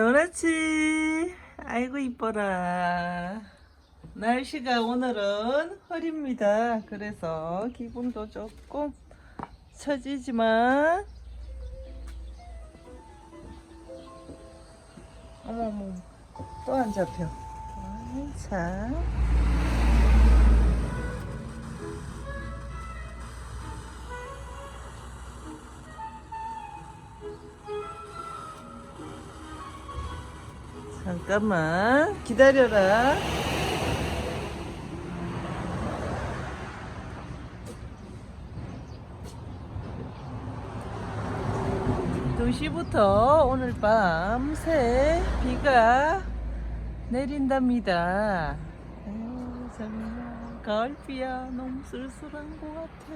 아침. 아이고 이뻐라. 날씨가 오늘은 흐립니다. 그래서 기분도 조금 처지지만 어머머 또 안 잡혀. 아이 참. 잠깐만 기다려라. 두시부터 오늘 밤 새 비가 내린답니다. 가을비야 너무 쓸쓸한 것 같아.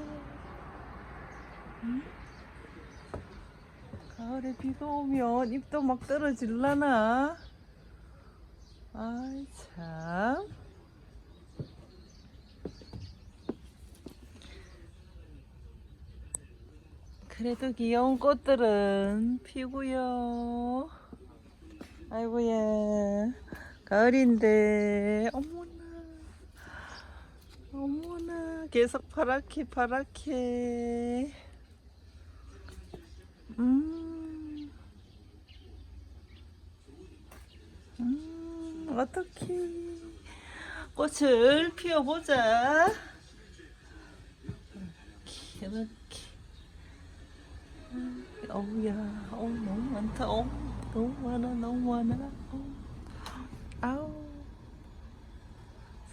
응? 가을에 비가 오면 잎도 막 떨어질라나? 아이 참. 그래도 귀여운 꽃들은 피고요. 아이고야. 가을인데 어머나. 어머나. 계속 파랗게 파랗게. 음. 음, 어떡해. 꽃을 피워보자. 이렇게. 어우야, 어우, 너무 많다. 어우, 너무 많아, 너무 많아. 아우.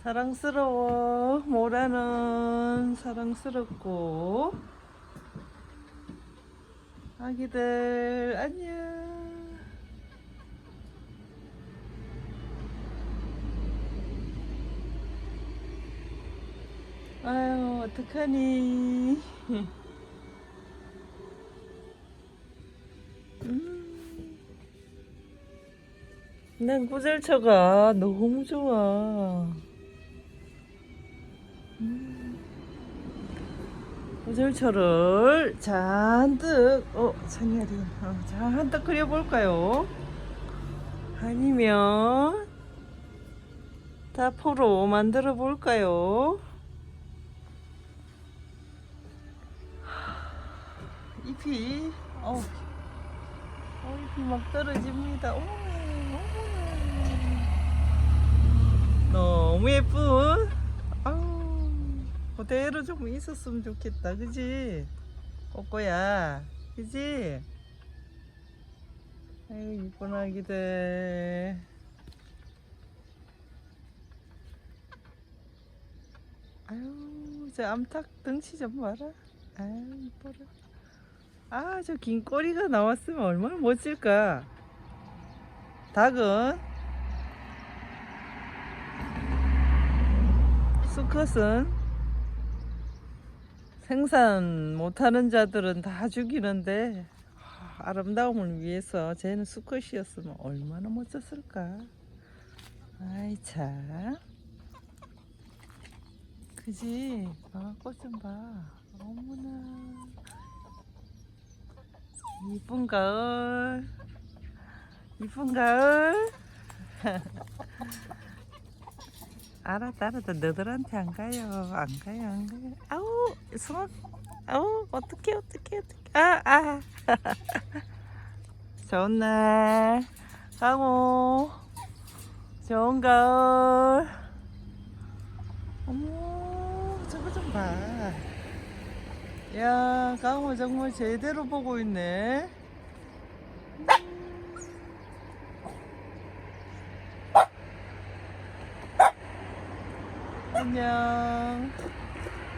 사랑스러워. 모라는 사랑스럽고. 아기들, 안녕. 아유, 어떡하니. 음. 난 구절초가 너무 좋아. 음. 구절초를 잔뜩, 어, 찬열이, 어, 잔뜩 그려볼까요? 아니면, 다 포로 만들어 볼까요? 잎이, 어, 어, 잎이 막 떨어집니다. 어머, 어머. 너무 예쁜. 아우, 그대로 좀 있었으면 좋겠다. 그지? 꼬꼬야. 그지? 아유, 이쁜 아기들. 아유, 저 암탉 덩치 좀 봐라. 아유, 이뻐라. 아, 저 긴 꼬리가 나왔으면 얼마나 멋질까. 닭은 수컷은 생산 못하는 자들은 다 죽이는데 아, 아름다움을 위해서 쟤는 수컷이었으면 얼마나 멋졌을까. 아이 참. 그지? 아, 꽃좀 봐. 어머나. 이쁜 가을. 이쁜 가을. 알았다, 알았다. 너들한테 안 가요. 안 가요, 안 가요. 아우, 손. 아우, 어떡해, 어떡해, 어떡해. 아, 아. 좋은 날. 강호. 좋은 가을. 어머, 저거 좀 봐. 야, 강호 정말 제대로 보고 있네. 안녕.